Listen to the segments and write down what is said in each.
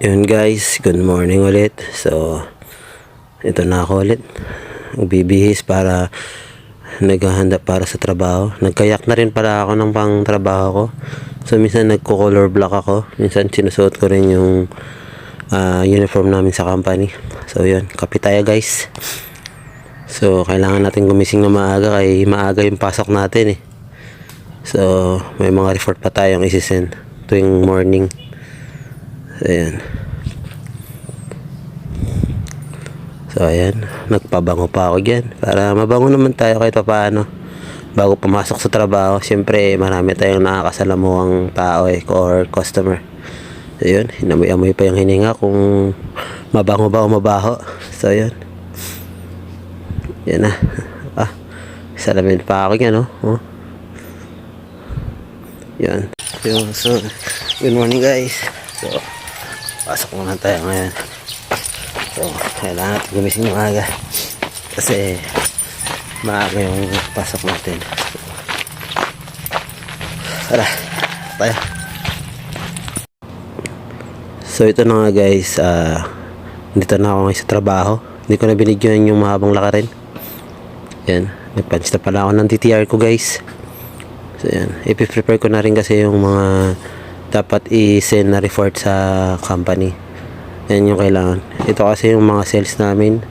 Yun guys, good morning ulit. So, ito na ako ulit. Bibihis para naghahanda para sa trabaho. Nagkayak na rin pala ako ng pang trabaho ko. So, minsan nagko-color block ako. Minsan sinusuot ko rin yung ah, uniform namin sa company. So, yun. Kape tayo guys. So, kailangan natin gumising na maaga kay maaga yung pasok natin eh. So, may mga report pa tayong isisend tuwing morning. Ayan. So, ayan. Nagpabango pa ako dyan. Para mabango naman tayo kahit pa paano. Bago pumasok sa trabaho, siyempre marami tayong nakakasalamuhang tao eh, or customer. So, yun. Inamoy-amoy pa yung hininga kung mabango ba o mabaho. So, yun. Yan na. Ah, salamin pa ako yan, oh. oh. Yan. So, good morning guys. So, pasok muna tayo ngayon. So, kailangan natin gumising ng aga. Kasi, maaga yung pasok natin. Tara, tayo. So, ito na nga guys. ah dito na ako ngayon sa trabaho. Hindi ko na binigyan yung mahabang lakarin. Yan. Nagpunch na pala ako ng TTR ko guys. So yan, ipi-prepare ko na rin kasi yung mga dapat i-send na report sa company. Yan yung kailangan. Ito kasi yung mga sales namin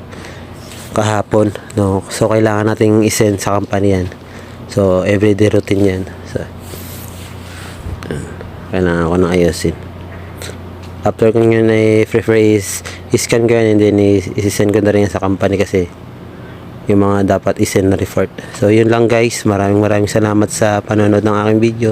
kahapon, no. So kailangan nating i-send sa company yan. So everyday routine yan. So kailangan ko nang ayusin. After ko yun ay prefer is i-scan ko yan and then i- i-send ko na rin sa company kasi yung mga dapat isend na report. So, yun lang guys. Maraming maraming salamat sa panonood ng aking video.